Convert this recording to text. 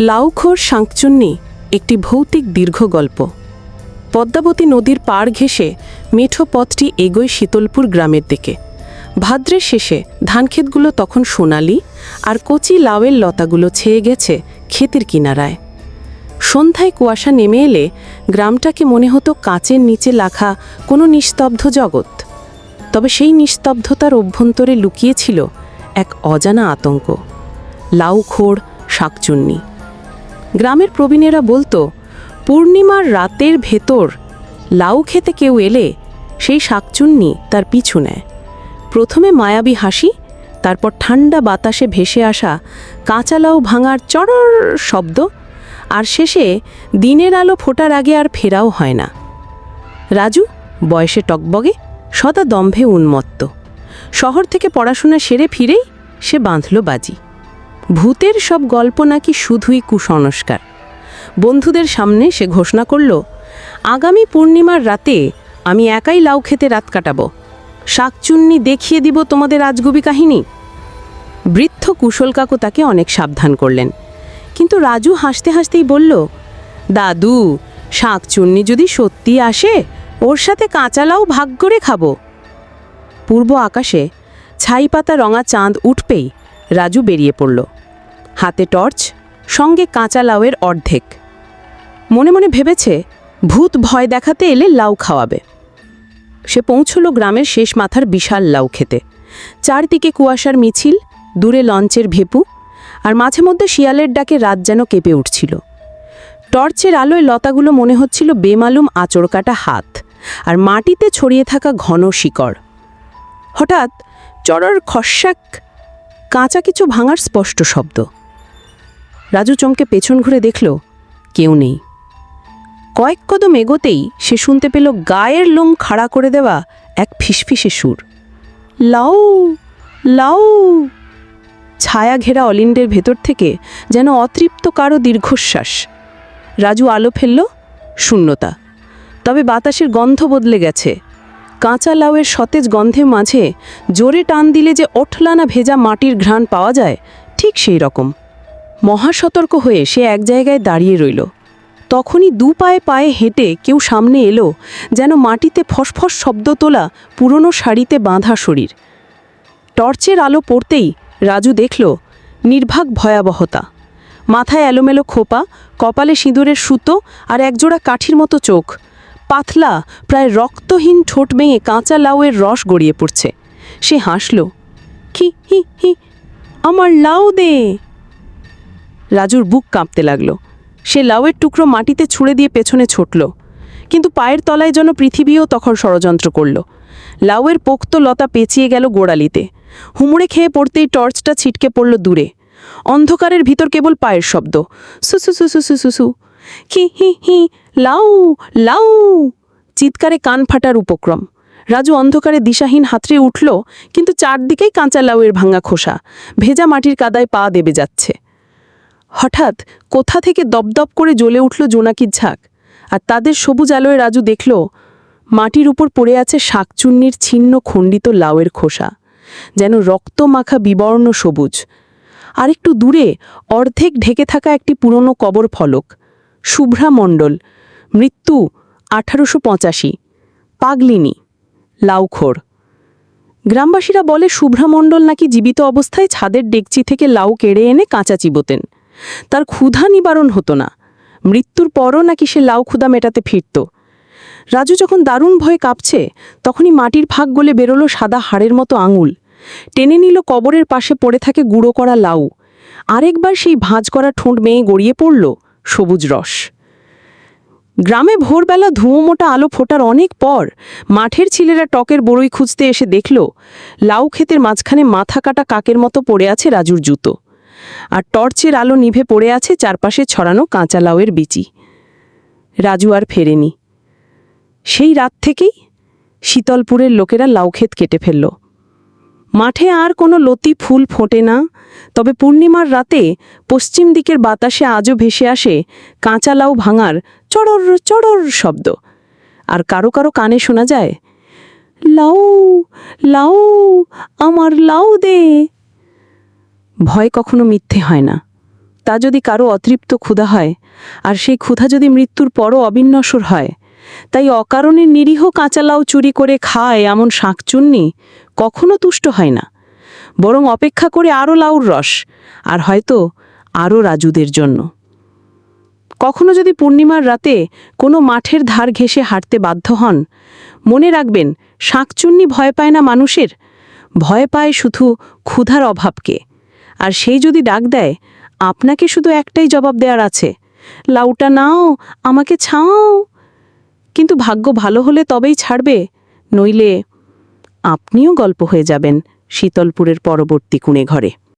লাউখোর শাঁকচুন্নি একটি ভৌতিক দীর্ঘ গল্প। পদ্মাবতী নদীর পাড় ঘেঁষে মেঠো পথটি এগোয় শীতলপুর গ্রামের দিকে। ভাদ্রের শেষে ধানক্ষেতগুলো তখন সোনালি আর কচি লাউয়ের লতাগুলো ছেয়ে গেছে ক্ষেতের কিনারায়। সন্ধ্যায় কুয়াশা নেমে এলে গ্রামটাকে মনে হতো কাঁচের নিচে লাখা কোনো নিস্তব্ধ জগৎ। তবে সেই নিস্তব্ধতার অভ্যন্তরে লুকিয়েছিল এক অজানা আতঙ্ক। লাউখোর শাকচুন্নি গ্রামের প্রবীণেরা বলতো, পূর্ণিমার রাতের ভেতর লাউ খেতে কেউ এলে সেই শাকচুন্নি তার পিছু নেয়। প্রথমে মায়াবী হাসি, তারপর ঠান্ডা বাতাসে ভেসে আসা কাঁচা লাউ ভাঙার চড়র শব্দ, আর শেষে দিনের আলো ফোটার আগে আর ফেরাও হয় না। রাজু, বয়সে টকবগে, সদা দম্ভে উন্মত্ত। শহর থেকে পড়াশোনা সেরে ফিরেই সে বাঁধল বাজি। ভূতের সব গল্প নাকি শুধুই কুসংস্কার? বন্ধুদের সামনে সে ঘোষণা করল, আগামী পূর্ণিমার রাতে আমি একাই লাউ খেতে রাত কাটাবো। শাকচুন্নি দেখিয়ে দিব তোমাদের আজগুবি কাহিনী। বৃদ্ধ কুশল কাকু তাকে অনেক সাবধান করলেন। কিন্তু রাজু হাসতে হাসতেই বলল, দাদু, শাকচুন্নি যদি সত্যি আসে, ওর সাথে কাঁচা লাউ ভাগ করে খাব। পূর্ব আকাশে ছাই পাতা রঙা চাঁদ উঠবেই রাজু বেরিয়ে পড়ল। হাতে টর্চ, সঙ্গে কাঁচা লাউয়ের অর্ধেক। মনে মনে ভেবেছে, ভূত ভয় দেখাতে এলে লাউ খাওয়াবে। সে পৌঁছল গ্রামের শেষ মাথার বিশাল লাউ খেতে। চারদিকে কুয়াশার মিছিল, দূরে লঞ্চের ভেপু, আর মাঝে মধ্যে শিয়ালের ডাকে রাত যেন কেঁপে উঠছিল। টর্চের আলোয় লতাগুলো মনে হচ্ছিল বেমালুম আঁচড় কাটা হাত, আর মাটিতে ছড়িয়ে থাকা ঘন শিকড়। হঠাৎ চড়ার খসাক, কাঁচা কিছু ভাঙার স্পষ্ট শব্দ। রাজু চমকে পেছন ঘুরে দেখল, কেউ নেই। কয়েক কদম এগোতেই সে শুনতে পেল গায়ের লোম খাড়া করে দেওয়া এক ফিসফিসে সুর। লাউ লাউ। ছায়া ঘেরা অলিন্ডের ভেতর থেকে যেন অতৃপ্ত কারও দীর্ঘশ্বাস। রাজু আলো ফেলল, শূন্যতা। তবে বাতাসের গন্ধ বদলে গেছে। কাঁচা লাউয়ের সতেজ গন্ধের মাঝে জোরে টান দিলে যে ওঠলানা ভেজা মাটির ঘ্রাণ পাওয়া যায়, ঠিক সেই রকম। মহাসতর্ক হয়ে সে এক জায়গায় দাঁড়িয়ে রইল। তখনই দু পায়ে পায়ে হেঁটে কেউ সামনে এলো, যেন মাটিতে ফসফস শব্দ তোলা পুরনো শাড়িতে বাঁধা শরীর। টর্চের আলো পড়তেই রাজু দেখল, নির্ভাগ ভয়াবহতা। মাথায় এলোমেলো খোপা, কপালে সিঁদুরের সুতো আর একজোড়া কাঠির মতো চোখ। পাতলা, প্রায় রক্তহীন ঠোঁট ভেঙে কাঁচা লাউয়ের রস গড়িয়ে পড়ছে। সে হাসল, কি, হি হি, আমার লাউ দে! রাজুর বুক কাঁপতে লাগল। সে লাউয়ের টুকরো মাটিতে ছুঁড়ে দিয়ে পেছনে ছুটল। কিন্তু পায়ের তলায় যেন পৃথিবীও তখন ষড়যন্ত্র করল। লাউয়ের পোক্ত লতা পেঁচিয়ে গেল গোড়ালিতে। হুমড়ে খেয়ে পড়তেই টর্চটা ছিটকে পড়ল দূরে। অন্ধকারের ভিতর কেবল পায়ের শব্দ। সুসু সুসু সুসু সু হি হি হি, লাউ লাউ। চিৎকারে কান ফাটার উপক্রম। রাজু অন্ধকারে দিশাহীন হাতড়ে উঠল, কিন্তু চারদিকেই কাঁচা লাউয়ের ভাঙা খোসা। ভেজা মাটির কাদায় পা দেবে যাচ্ছে। হঠাৎ কোথা থেকে দপদপ করে জ্বলে উঠল জোনাকির ঝাঁক, আর তাদের সবুজ আলোয় রাজু দেখল, মাটির উপর পড়ে আছে শাকচুন্নির ছিন্ন খণ্ডিত লাউয়ের খোসা, যেন রক্তমাখা বিবর্ণ সবুজ। আরেকটু দূরে অর্ধেক ঢেকে থাকা একটি পুরনো কবর ফলক, শুভ্রা মণ্ডল, মৃত্যু আঠারোশো পঁচাশি, পাগলিনী, লাউখোর। গ্রামবাসীরা বলে, শুভ্রা মণ্ডল নাকি জীবিত অবস্থায় ছাদের ডেকচি থেকে লাউ কেড়ে এনে কাঁচা চিবোতেন। তার ক্ষুধা নিবারণ হতো না। মৃত্যুর পরও নাকি সে লাউ ক্ষুধা মেটাতে ফিরত। রাজু যখন দারুণ ভয়ে কাঁপছে, তখনই মাটির ফাঁক গলে বেরোলো সাদা হাড়ের মতো আঙুল। টেনে নিল কবরের পাশে পড়ে থাকে গুঁড়ো করা লাউ। আরেকবার সেই ভাঁজ করা ঠোঁট মেয়ে গড়িয়ে পড়ল সবুজ রস। গ্রামে ভোরবেলা ধুঁয়ো মোটা আলো ফোটার অনেক পর মাঠের ছেলেরা টকের বড়ই খুঁজতে এসে দেখল, লাউ ক্ষেতের মাঝখানে মাথা কাটা কাকের মতো পড়ে আছে রাজুর জুতো। আর টর্চের আলো নিভে পড়ে আছে চারপাশে ছড়ানো কাঁচা লাউয়ের বিচি। রাজু আর ফেরেনি। সেই রাত থেকেই শীতলপুরের লোকেরা লাউক্ষেত কেটে ফেলল। মাঠে আর কোনো লতি ফুল ফোটে না, তবে পূর্ণিমার রাতে পশ্চিম দিকের বাতাসে আজও ভেসে আসে কাঁচা লাউ ভাঙার চড়র চড়র শব্দ। আর কারও কারও কানে শোনা যায়, লাউ লাউ, আমার লাউ দে ভয় কখনো মিথ্যে হয় না। তা যদি কারও অতৃপ্ত ক্ষুধা হয়, আর সেই ক্ষুধা যদি মৃত্যুর পরও অবিনশ্বর হয়, তাই অকারণে নিরীহ কাঁচালাও চুরি করে খায় এমন শাঁকচুন্নি কখনো তুষ্ট হয় না। বরং অপেক্ষা করে আরও লাউর রস, আর হয়তো আরও রাজুদের জন্য। কখনো যদি পূর্ণিমার রাতে কোনো মাঠের ধার ঘেঁষে হাঁটতে বাধ্য হন, মনে রাখবেন, শাঁকচুন্নি ভয় পায় না মানুষের, ভয় পায় শুধু ক্ষুধার অভাবকে। আর সেই যদি ডাক দেয়, আপনাকে শুধু একটাই জবাব দেওয়ার আছে, লাউটা নাও, আমাকে ছাও। কিন্তু ভাগ্য ভালো হলে তবেই ছাড়বে, নইলে আপনিও গল্প হয়ে যাবেন শীতলপুরের পরবর্তী কুণে ঘরে